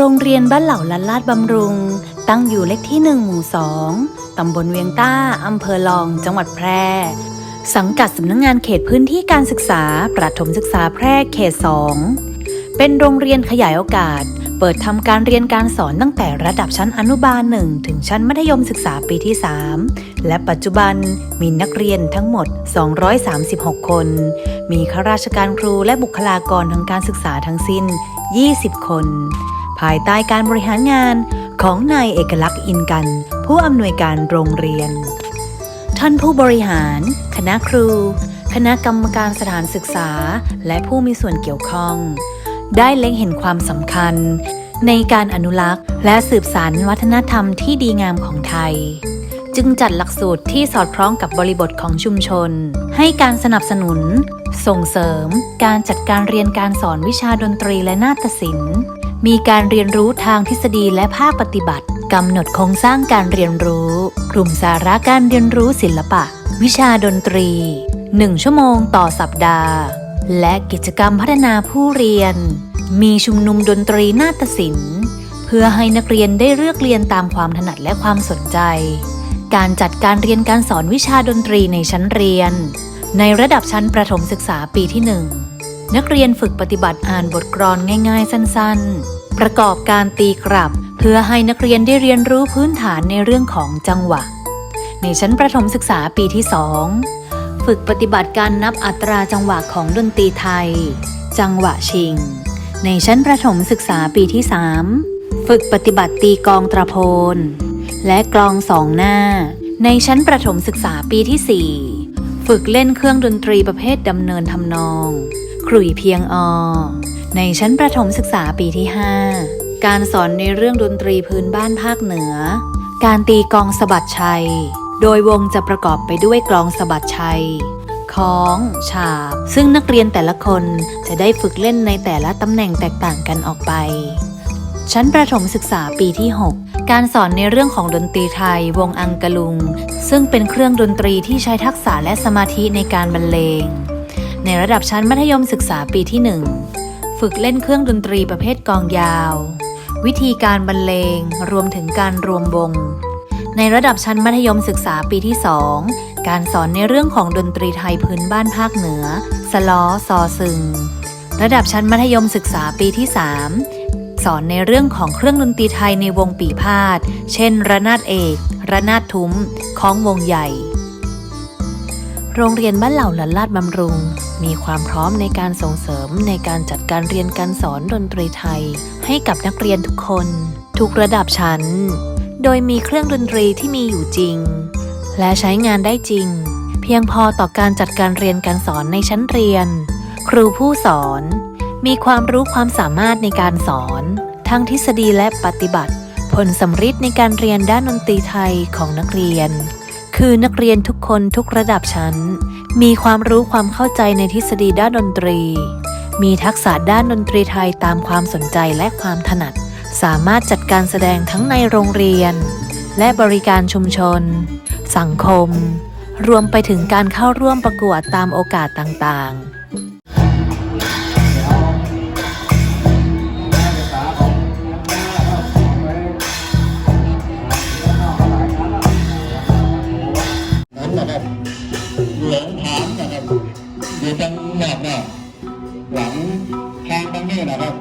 โรงเรียนบ้านเหล่าลัดลาดบำรุง ตั้งอยู่เลขที่ 1 หมู่ 2 ตำบลเวียงต้า อำเภอลอง จังหวัดแพร่ สังกัดสำนักงงานเขตพื้นที่การศึกษา ประถมศึกษาแพร่เขต 2 เป็นโรงเรียนขยายโอกาส เปิดทำการเรียนการสอนตั้งแต่ระดับชั้นอนุบาล 1 ถึงชั้นมัธยมศึกษาปีที่ 3 และปัจจุบันมีนักเรียนทั้งหมด 236 คน มีข้าราชการครูและบุคลากรทางการศึกษาทั้งสิ้น 20 คน ภายใต้การบริหารงานของนายเอกลักษณ์อินกัน ผู้อำนวยการโรงเรียน ท่านผู้บริหาร คณะครู คณะกรรมการสถานศึกษา และผู้มีส่วนเกี่ยวข้อง ได้เล็งเห็นความสำคัญ ในการอนุรักษ์ และสืบสานวัฒนธรรมที่ดีงามของไทยจึงจัดหลักสูตรที่สอดคล้องกับบริบทของชุมชน ให้การสนับสนุน ส่งเสริม การจัดการเรียนการสอนวิชาดนตรีและนาฏศิลป์ มีการเรียนรู้ทางทฤษฎีและภาคปฏิบัติกำหนดโครงสร้างการเรียนรู้ กลุ่มสาระการเรียนรู้ศิลปะ วิชาดนตรี 1 ชั่วโมงต่อสัปดาห์ และกิจกรรมพัฒนาผู้เรียน มีชุมนุมดนตรีนาฏศิลป์ เพื่อให้นักเรียนได้เลือกเรียนตามความถนัดและความสนใจ การจัดการเรียนการสอนวิชาดนตรีในชั้นเรียน ในระดับชั้นประถมศึกษาปีที่ 1 นักเรียนฝึกปฏิบัติอ่านบทกลอนง่าย ๆ สั้น ๆ ประกอบการตีกลับ เพื่อให้นักเรียนได้เรียนรู้พื้นฐานในเรื่องของจังหวะ ในชั้นประถมศึกษาปีที่2ฝึกปฏิบัติการนับอัตราจังหวะของดนตรีไทย จังหวะชิง ในชั้นประถมศึกษาปีที่3ฝึกปฏิบัติตีกองตระโพน และกลองสองหน้า ในชั้นประถมศึกษาปีที่4ฝึกเล่นเครื่องดนตรีประเภทดำเนินทำนอง ขลุ่ยเพียงอในชั้นประถมศึกษาปีที่ 5 การสอนในเรื่องดนตรีพื้นบ้านภาคเหนือ การตีกลองสะบัดชัย โดยวงจะประกอบไปด้วยกลองสะบัดชัยค้อง ฉาบ ซึ่งนักเรียนแต่ละคนจะได้ฝึกเล่นในแต่ละตำแหน่งแตกต่างกันออกไป ชั้นประถมศึกษาปีที่ 6 การสอนในเรื่องของดนตรีไทยวงอังกะลุง ซึ่งเป็นเครื่องดนตรีที่ใช้ทักษะและสมาธิในการบรรเลง ในระดับชั้นมัธยมศึกษาปีที่ 1 ฝึกเล่นเครื่องดนตรีประเภทกองยาว วิธีการบรรเลงรวมถึงการรวมวง ในระดับชั้นมัธยมศึกษาปีที่ 2 การสอนในเรื่องของดนตรีไทยพื้นบ้านภาคเหนือ สล้อซอซึง ระดับชั้นมัธยมศึกษาปีที่ 3 สอนในเรื่องของเครื่องดนตรีไทยในวงปีพาด เช่น ระนาดเอก ระนาดทุ้มคล้องวงใหญ่ โรงเรียนบ้านเหล่าหลันลาดบำรุง มีความพร้อมในการส่งเสริมในการจัดการเรียนการสอนดนตรีไทย ให้กับนักเรียนทุกคน ทุกระดับชั้น โดยมีเครื่องดนตรีที่มีอยู่จริง และใช้งานได้จริง เพียงพอต่อการจัดการเรียนการสอนในชั้นเรียน ครูผู้สอน มีความรู้ความสามารถในการสอน ทั้งทฤษฎีและปฏิบัติ ผลสำฤทธิ์ในการเรียนด้านดนตรีไทยของนักเรียน คือนักเรียนทุกคนทุกระดับชั้น มีความรู้ความเข้าใจในทฤษฎีด้านดนตรี มีทักษะด้านดนตรีไทยตามความสนใจและความถนัด สามารถจัดการแสดงทั้งในโรงเรียน และบริการชุมชน สังคม รวมไปถึงการเข้าร่วมประกวดตามโอกาสต่างๆ นี้นะครับ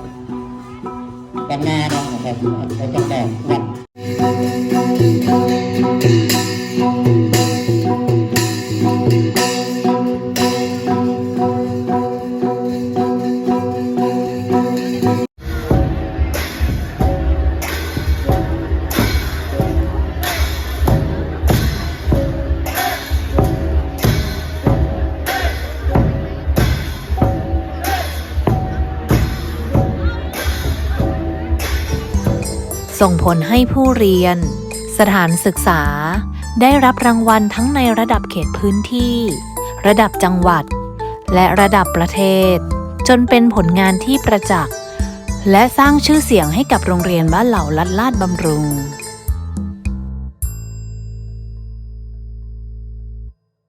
ตรงหน้านะครับไปตรงหน้าวัด ส่งผลให้ผู้เรียน สถานศึกษา ได้รับรางวัลทั้งในระดับเขตพื้นที่ ระดับจังหวัด และระดับประเทศ จนเป็นผลงานที่ประจักษ์ และสร้างชื่อเสียงให้กับโรงเรียนบ้านเหล่าลัดลาดบำรุง